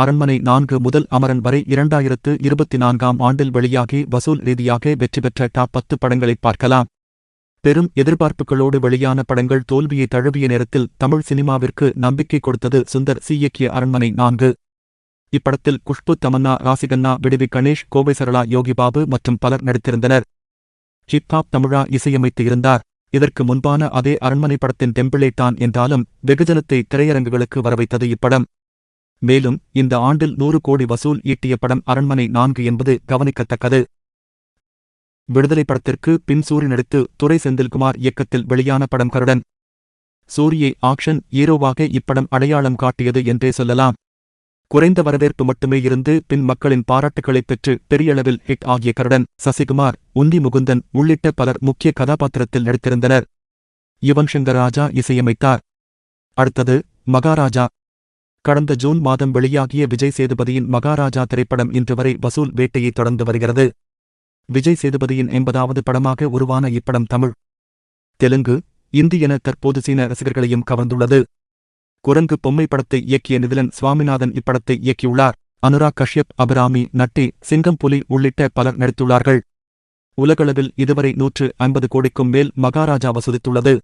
அரண்மனை நான்கு முதல் அமரன் வரை இரண்டாயிரத்து இருபத்தி நான்காம் ஆண்டில் வெளியாகி வசூல் ரீதியாக வெற்றி பெற்ற டாப் பத்து படங்களை பார்க்கலாம். பெரும் எதிர்பார்ப்புகளோடு வெளியான படங்கள் தோல்வியை தழுவிய நேரத்தில் தமிழ் சினிமாவிற்கு நம்பிக்கை கொடுத்தது சுந்தர் சி இயக்கிய அரண்மனை நான்கு. இப்படத்தில் குஷ்பு தமன்னா ராசிகண்ணா விடுவி கணேஷ் கோவை சரளா யோகிபாபு மற்றும் பலர் நடித்திருந்தனர். ஹிப்ஹாப் தமிழா இசையமைத்து இருந்தார். இதற்கு முன்பான அதே அரண்மனை படத்தின் டெம்பிளே தான் என்றாலும் வெகுஜனத்தை திரையரங்குகளுக்கு வரவைத்தது இப்படம். மேலும் இந்த ஆண்டில் நூறு கோடி வசூல் ஈட்டிய படம் அரண்மனை நான்கு என்பது கவனிக்கத்தக்கது. விடுதலை படத்திற்கு பின் சூரி நடித்து துரை செந்தில்குமார் இயக்கத்தில் வெளியான படம் கருடன். சூரியை ஆக்ஷன் ஹீரோவாக இப்படம் அடையாளம் காட்டியது என்றே சொல்லலாம். குறைந்த வரவேற்பு மட்டுமே இருந்து பின் மக்களின் பாராட்டுகளைப் பெற்று பெரியளவில் ஹிட் ஆகிய கருடன் சசிகுமார் உந்தி முகுந்தன் உள்ளிட்ட பலர் முக்கிய கதாபாத்திரத்தில் நடித்திருந்தனர். யுவன் சங்கர் ராஜா இசையமைத்தார். அடுத்தது மகாராஜா. கடந்த ஜூன் மாதம் வெளியாகிய விஜய் சேதுபதியின் மகாராஜா திரைப்படம் இன்று வரை வசூல் வேட்டையை தொடர்ந்து வருகிறது. விஜய் சேதுபதியின் எண்பதாவது படமாக உருவான இப்படம் தமிழ். தெலுங்கு இந்தி என தற்போது சீன ரசிகர்களையும் கவர்ந்துள்ளது. குரங்கு பொம்மை படத்தை இயக்கிய நிதிலன் சுவாமிநாதன் இப்படத்தை இயக்கியுள்ளார். அனுராக் கஷ்யப் அபிராமி நட்டி சிங்கம் புலி உள்ளிட்ட பலர் நடித்துள்ளார்கள். உலகளவில் இதுவரை நூற்று ஐம்பது கோடிக்கும் மேல் மகாராஜா வசூலித்துள்ளது.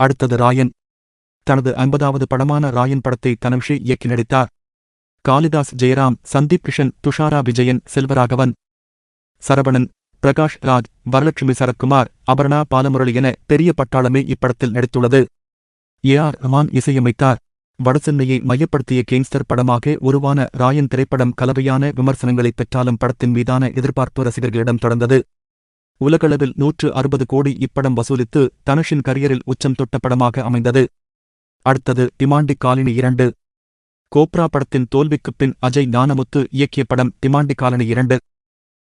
அடுத்தது ராயன். தனது ஐம்பதாவது படமான ராயன் படத்தை தனம்ஷி இயக்கி நடித்தார். காளிதாஸ் ஜெயராம் சந்தீப் கிஷன் துஷாரா விஜயன் செல்வராகவன் சரவணன் பிரகாஷ் ராஜ் வரலட்சுமி சரத்குமார் அபர்ணா பாலமுரளி என பெரிய பட்டாளமே இப்படத்தில் நடித்துள்ளது. ஏ ஆர் ரமான் இசையமைத்தார். வடசென்னையை மையப்படுத்திய கேங்ஸ்டர் படமாக உருவான ராயன் திரைப்படம் கலவையான விமர்சனங்களை பெற்றாலும் படத்தின் மீதான எதிர்பார்ப்பு ரசிகர்களிடம் தொடர்ந்தது. உலகளவில் நூற்று அறுபது கோடி இப்படம் வசூலித்து தனுஷின் கரியரில் உச்சம் தொட்ட படமாக அமைந்தது. அடுத்தது டிமாண்டி காலனி இரண்டு. கோப்ரா படத்தின் தோல்விக்குப் பின் அஜய் ஞானமுத்து இயக்கிய படம் டிமாண்டி காலனி இரண்டு.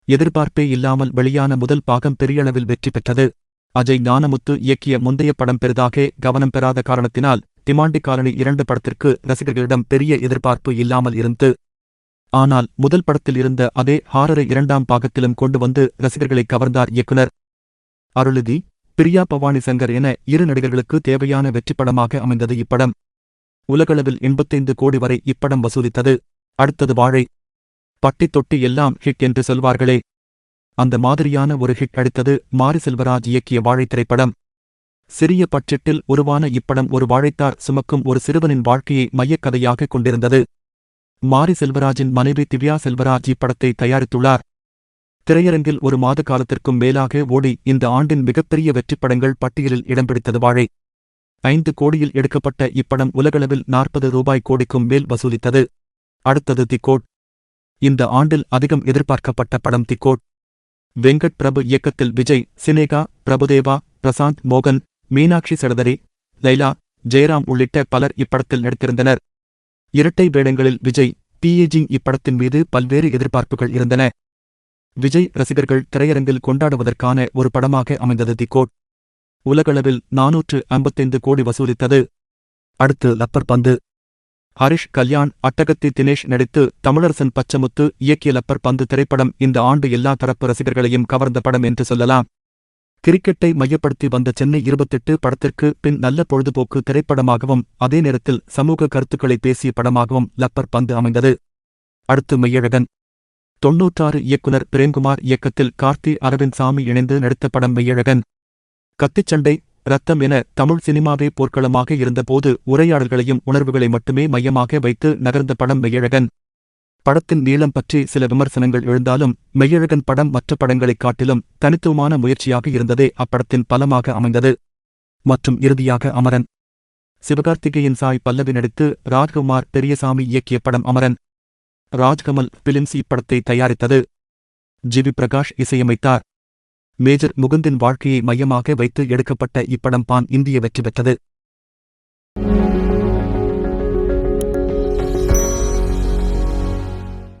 எதிர்பார்ப்பே இல்லாமல் வெளியான முதல் பாகம் பெரியளவில் வெற்றி பெற்றது. அஜய் ஞானமுத்து இயக்கிய முந்தைய படம் பெரிதாக கவனம் பெறாத காரணத்தினால் டிமாண்டி காலனி இரண்டு படத்திற்கு ரசிகர்களிடம் பெரிய எதிர்பார்ப்பு இல்லாமல் இருந்து ஆனால் முதல் படத்தில் இருந்த அதே ஹாரரை இரண்டாம் பாகத்திலும் கொண்டு வந்து ரசிகர்களை கவர்ந்தார் இயக்குனர். அருளுதி பிரியா பவானி சங்கர் என இரு நடிகர்களுக்கு தேவையான வெற்றிப்படமாக அமைந்தது இப்படம். உலகளவில் எண்பத்தைந்து கோடி வரை இப்படம் வசூலித்தது. அடுத்தது வாழை. பட்டி தொட்டி எல்லாம் ஹிட் என்று சொல்வார்களே. அந்த மாதிரியான ஒரு ஹிட் அடித்தது மாரி செல்வராஜ் இயக்கிய வாழை திரைப்படம். சிறிய பட்ஜெட்டில் உருவான இப்படம் ஒரு வாழைத்தார் சுமக்கும் ஒரு சிறுவனின் வாழ்க்கையை மையக்கதையாக கொண்டிருந்தது. மாரி செல்வராஜின் மனைவி திவ்யா செல்வராஜ் இப்படத்தை தயாரித்துள்ளார். திரையரங்கில் ஒரு மாத காலத்திற்கும் மேலாக ஓடி இந்த ஆண்டின் மிகப்பெரிய வெற்றிப் படங்கள் பட்டியலில் இடம்பிடித்தது வாழை. ஐந்து கோடியில் எடுக்கப்பட்ட இப்படம் உலகளவில் நாற்பது ரூபாய் கோடிக்கும் மேல் வசூலித்தது. அடுத்தது திக்கோட். இந்த ஆண்டில் அதிகம் எதிர்பார்க்கப்பட்ட படம் திக்கோட். வெங்கட் பிரபு இயக்கத்தில் விஜய் சினேகா பிரபுதேவா பிரசாந்த் மோகன் மீனாட்சி சடதரி லைலா ஜெயராம் உள்ளிட்ட பலர் இப்படத்தில் நடித்திருந்தனர். இரட்டை வேடங்களில் விஜய் பிஏஜிங் இப்படத்தின் மீது பல்வேறு எதிர்பார்ப்புகள் இருந்தன. விஜய் ரசிகர்கள் திரையரங்கில் கொண்டாடுவதற்கான ஒரு படமாக அமைந்தது தி கோட். உலகளவில் நாநூற்று ஐம்பத்தைந்து கோடி வசூலித்தது. அடுத்து லப்பர் பந்து. ஹரிஷ் கல்யாண் அட்டகத்தி தினேஷ் நடித்து தமிழரசன் பச்சமுத்து இயக்கிய லப்பர் பந்து திரைப்படம் இந்த ஆண்டு எல்லா தரப்பு ரசிகர்களையும் கவர்ந்த படம் என்று சொல்லலாம். கிரிக்கெட்டை மையப்படுத்தி வந்த சென்னை இருபத்தெட்டு படத்திற்கு பின் நல்ல பொழுதுபோக்கு திரைப்படமாகவும் அதே நேரத்தில் சமூக கருத்துக்களை பேசிய படமாகவும் லப்பர் பந்து அமைந்தது. அடுத்து மெய்யழகன். தொன்னூற்றாறு இயக்குனர் பிரேம்குமார் இயக்கத்தில் கார்த்தி அரவிந்த் சாமி இணைந்து நடித்த படம் மெய்யழகன். கத்திச்சண்டை ரத்தம் என தமிழ் சினிமாவே போர்க்களமாக இருந்தபோது உரையாடல்களையும் உணர்வுகளை மட்டுமே மையமாக வைத்து நகர்ந்த படம் மெய்யழகன். படத்தின் நீளம் பற்றி சில விமர்சனங்கள் எழுந்தாலும் மெய்யழகன் படம் மற்ற படங்களைக் காட்டிலும் தனித்துவமான முயற்சியாக இருந்ததே அப்படத்தின் பலமாக அமைந்தது. மற்றும் இறுதியாக அமரன். சிவகார்த்திகேயன் சாய் பல்லவி நடித்து ராஜ்குமார் பெரியசாமி இயக்கிய படம் அமரன். ராஜ்கமல் பிலிம்ஸ் இப்படத்தை தயாரித்தது. ஜிவி பிரகாஷ் இசையமைத்தார். மேஜர் முகுந்தின் வாழ்க்கையை மையமாக வைத்து எடுக்கப்பட்ட இப்படம் பான் இந்திய வெற்றி பெற்றது.